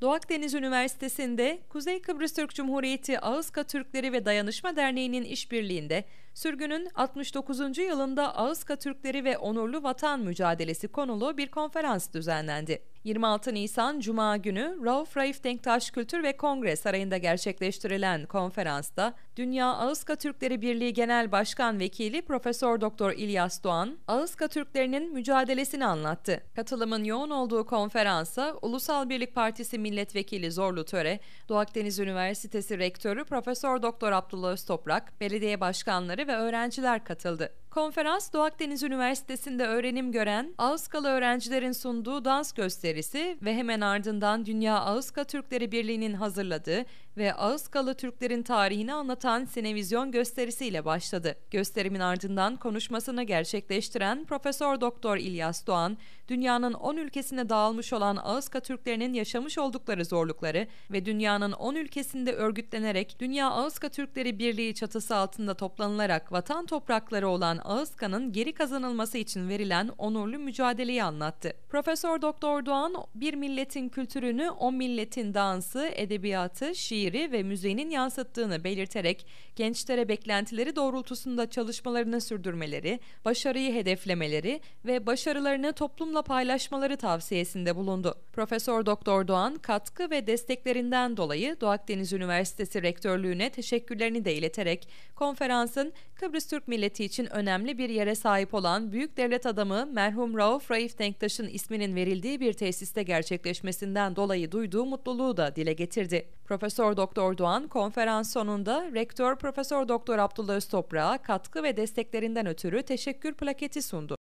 Doğu Akdeniz Üniversitesi'nde Kuzey Kıbrıs Türk Cumhuriyeti Ağızka Türkleri ve Dayanışma Derneği'nin işbirliğinde sürgünün 69. yılında Ağızka Türkleri ve Onurlu Vatan Mücadelesi konulu bir konferans düzenlendi. 26 Nisan Cuma günü Rauf Raif Denktaş Kültür ve Kongre Sarayı'nda gerçekleştirilen konferansta Dünya Ağızka Türkleri Birliği Genel Başkan Vekili Profesör Doktor İlyas Doğan, Ağızka Türklerinin mücadelesini anlattı. Katılımın yoğun olduğu konferansa Ulusal Birlik Partisi Milletvekili Zorlu Töre, Doğu Akdeniz Üniversitesi Rektörü Profesör Doktor Abdullah Öztoprak, belediye başkanları ve öğrenciler katıldı. Konferans Doğu Akdeniz Üniversitesi'nde öğrenim gören Ağızkalı öğrencilerin sunduğu dans gösterisi ve hemen ardından Dünya Ağızka Türkleri Birliği'nin hazırladığı ve Ağızkalı Türklerin tarihini anlatan sinevizyon gösterisiyle başladı. Gösterimin ardından konuşmasını gerçekleştiren Profesör Doktor İlyas Doğan, dünyanın 10 ülkesine dağılmış olan Ağızka Türklerinin yaşamış oldukları zorlukları ve dünyanın 10 ülkesinde örgütlenerek Dünya Ağızka Türkleri Birliği çatısı altında toplanılarak vatan toprakları olan Ağızka'nın geri kazanılması için verilen onurlu mücadeleyi anlattı. Profesör Doktor Doğan bir milletin kültürünü o milletin dansı, edebiyatı, şiiri ve müziğinin yansıttığını belirterek gençlere beklentileri doğrultusunda çalışmalarını sürdürmeleri, başarıyı hedeflemeleri ve başarılarını toplumla paylaşmaları tavsiyesinde bulundu. Profesör Doktor Doğan katkı ve desteklerinden dolayı Doğu Akdeniz Üniversitesi Rektörlüğüne teşekkürlerini de ileterek konferansın Kıbrıs Türk milleti için önemli bir yere sahip olan büyük devlet adamı merhum Rauf Raif Denktaş'ın isminin verildiği bir tesiste gerçekleşmesinden dolayı duyduğu mutluluğu da dile getirdi. Profesör Doktor Doğan konferans sonunda Rektör Profesör Doktor Abdullah Öztoprak'a katkı ve desteklerinden ötürü teşekkür plaketi sundu.